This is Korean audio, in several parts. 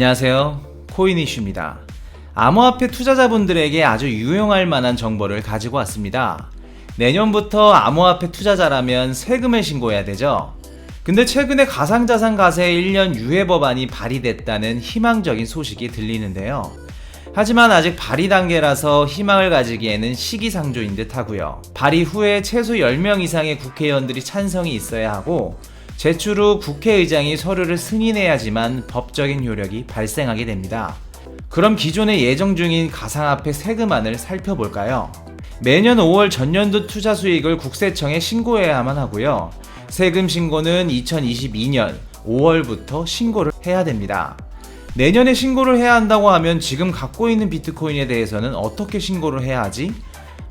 안녕하세요. 코인 이슈입니다. 암호화폐 투자자분들에게 아주 유용할 만한 정보를 가지고 왔습니다. 내년부터 암호화폐 투자자라면 세금을 신고해야 되죠. 근데 최근에 가상자산 과세 1년 유예 법안이 발의됐다는 희망적인 소식이 들리는데요. 하지만 아직 발의 단계라서 희망을 가지기에는 시기상조인 듯 하고요. 발의 후에 최소 10명 이상의 국회의원들이 찬성이 있어야 하고 제출 후 국회의장이 서류를 승인해야지만 법적인 효력이 발생하게 됩니다. 그럼 기존에 예정 중인 가상화폐 세금안을 살펴볼까요? 매년 5월 전년도 투자 수익을 국세청에 신고해야만 하고요. 세금 신고는 2022년 5월부터 신고를 해야 됩니다. 내년에 신고를 해야 한다고 하면 지금 갖고 있는 비트코인에 대해서는 어떻게 신고를 해야 하지?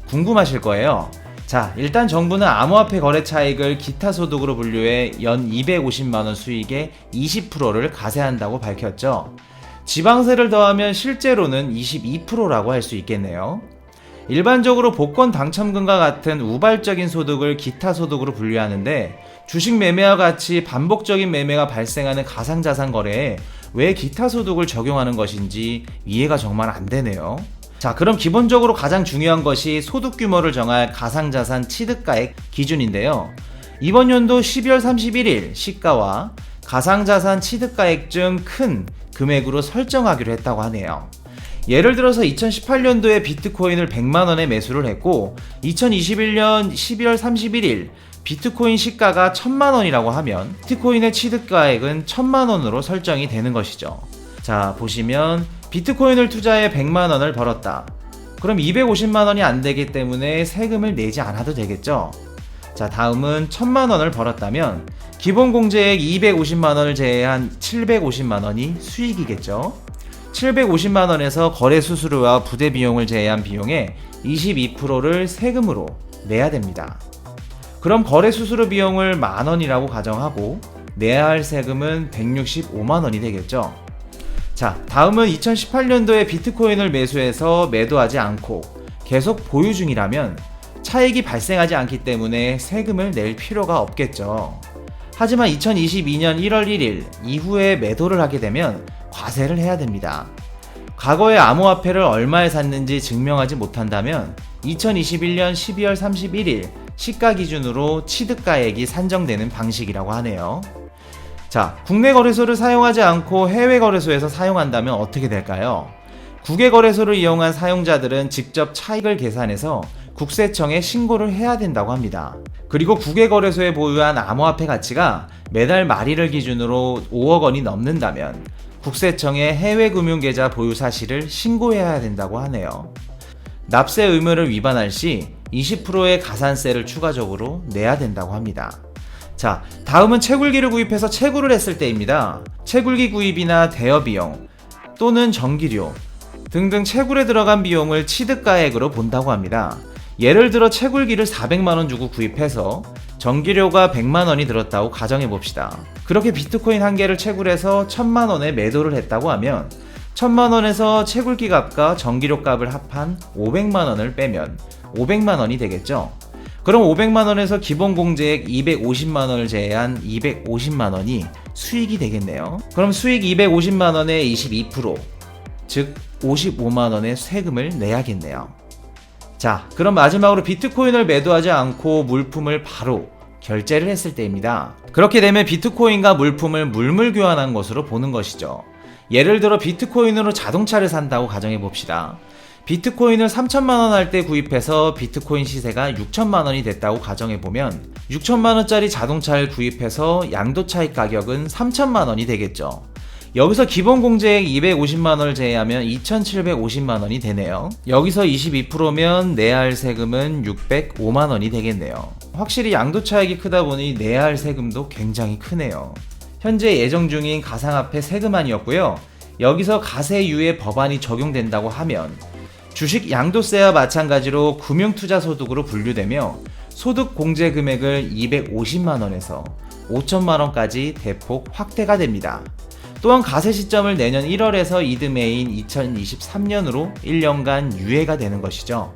궁금하실 거예요. 자, 일단 정부는 암호화폐 거래 차익을 기타 소득으로 분류해 연 250만원 수익의 20%를 과세한다고 밝혔죠. 지방세를 더하면 실제로는 22%라고 할 수 있겠네요. 일반적으로 복권 당첨금과 같은 우발적인 소득을 기타 소득으로 분류하는데 주식 매매와 같이 반복적인 매매가 발생하는 가상자산 거래에 왜 기타 소득을 적용하는 것인지 이해가 정말 안 되네요. 자, 그럼 기본적으로 가장 중요한 것이 소득 규모를 정할 가상자산 취득가액 기준인데요. 이번 연도 12월 31일 시가와 가상자산 취득가액 중 큰 금액으로 설정하기로 했다고 하네요. 예를 들어서 2018년도에 비트코인을 100만원에 매수를 했고 2021년 12월 31일 비트코인 시가가 1000만원이라고 하면 비트코인의 취득가액은 1000만원으로 설정이 되는 것이죠. 자, 보시면 비트코인을 투자해 100만 원을 벌었다. 그럼 250만 원이 안 되기 때문에 세금을 내지 않아도 되겠죠. 자, 다음은 1000만 원을 벌었다면 기본 공제액 250만 원을 제외한 750만 원이 수익이겠죠. 750만 원에서 거래 수수료와 부대 비용을 제외한 비용의 22%를 세금으로 내야 됩니다. 그럼 거래 수수료 비용을 만 원이라고 가정하고 내야 할 세금은 165만 원이 되겠죠. 자, 다음은 2018년도에 비트코인을 매수해서 매도하지 않고 계속 보유 중이라면 차익이 발생하지 않기 때문에 세금을 낼 필요가 없겠죠. 하지만 2022년 1월 1일 이후에 매도를 하게 되면 과세를 해야 됩니다. 과거에 암호화폐를 얼마에 샀는지 증명하지 못한다면 2021년 12월 31일 시가 기준으로 취득가액이 산정되는 방식이라고 하네요. 자, 국내 거래소를 사용하지 않고 해외 거래소에서 사용한다면 어떻게 될까요? 국외 거래소를 이용한 사용자들은 직접 차익을 계산해서 국세청에 신고를 해야 된다고 합니다. 그리고 국외 거래소에 보유한 암호화폐 가치가 매달 말일을 기준으로 5억 원이 넘는다면 국세청에 해외 금융 계좌 보유 사실을 신고해야 된다고 하네요. 납세 의무를 위반할 시 20%의 가산세를 추가적으로 내야 된다고 합니다. 자, 다음은 채굴기를 구입해서 채굴을 했을 때입니다. 채굴기 구입이나 대여 비용 또는 전기료 등등 채굴에 들어간 비용을 취득가액으로 본다고 합니다. 예를 들어 채굴기를 400만원 주고 구입해서 전기료가 100만원이 들었다고 가정해 봅시다. 그렇게 비트코인 한 개를 채굴해서 1000만원에 매도를 했다고 하면 1000만원에서 채굴기 값과 전기료 값을 합한 500만원을 빼면 500만원이 되겠죠. 그럼 500만원에서 기본 공제액 250만원을 제외한 250만원이 수익이 되겠네요. 그럼 수익 250만원의 22%, 즉 55만원의 세금을 내야겠네요. 자, 그럼 마지막으로 비트코인을 매도하지 않고 물품을 바로 결제를 했을 때입니다. 그렇게 되면 비트코인과 물품을 물물 교환한 것으로 보는 것이죠. 예를 들어 비트코인으로 자동차를 산다고 가정해 봅시다. 비트코인을 3천만원 할 때 구입해서 비트코인 시세가 6천만원이 됐다고 가정해 보면 6천만원짜리 자동차를 구입해서 양도 차익 가격은 3천만원이 되겠죠. 여기서 기본 공제액 250만원을 제외하면 2,750만원이 되네요. 여기서 22%면 내야 할 세금은 605만원이 되겠네요. 확실히 양도 차익이 크다 보니 내야 할 세금도 굉장히 크네요. 현재 예정 중인 가상화폐 세금안이었고요. 여기서 가세유예 법안이 적용된다고 하면 주식 양도세와 마찬가지로 금융투자소득으로 분류되며 소득 공제 금액을 250만원에서 5천만원까지 대폭 확대가 됩니다. 또한 가세 시점을 내년 1월에서 이듬해인 2023년으로 1년간 유예가 되는 것이죠.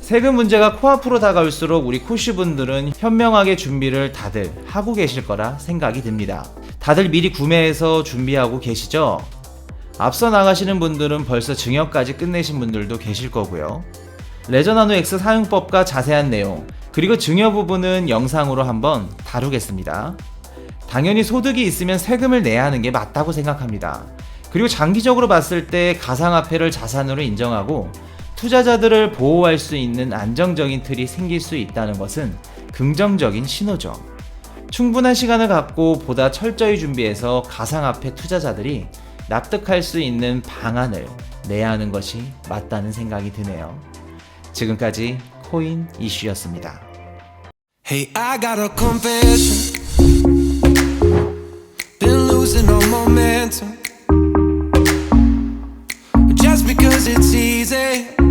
세금 문제가 코앞으로 다가올수록 우리 코슈분들은 현명하게 준비를 다들 하고 계실 거라 생각이 듭니다. 다들 미리 구매해서 준비하고 계시죠? 앞서 나가시는 분들은 벌써 증여까지 끝내신 분들도 계실 거고요. 레저나노 X 사용법과 자세한 내용, 그리고 증여 부분은 영상으로 한번 다루겠습니다. 당연히 소득이 있으면 세금을 내야 하는 게 맞다고 생각합니다. 그리고 장기적으로 봤을 때 가상화폐를 자산으로 인정하고 투자자들을 보호할 수 있는 안정적인 틀이 생길 수 있다는 것은 긍정적인 신호죠. 충분한 시간을 갖고 보다 철저히 준비해서 가상화폐 투자자들이 납득할 수 있는 방안을 내야 하는 것이 맞다는 생각이 드네요. 지금까지 코인 이슈였습니다. Hey, I got a confession. Been losing all momentum. Just because it's easy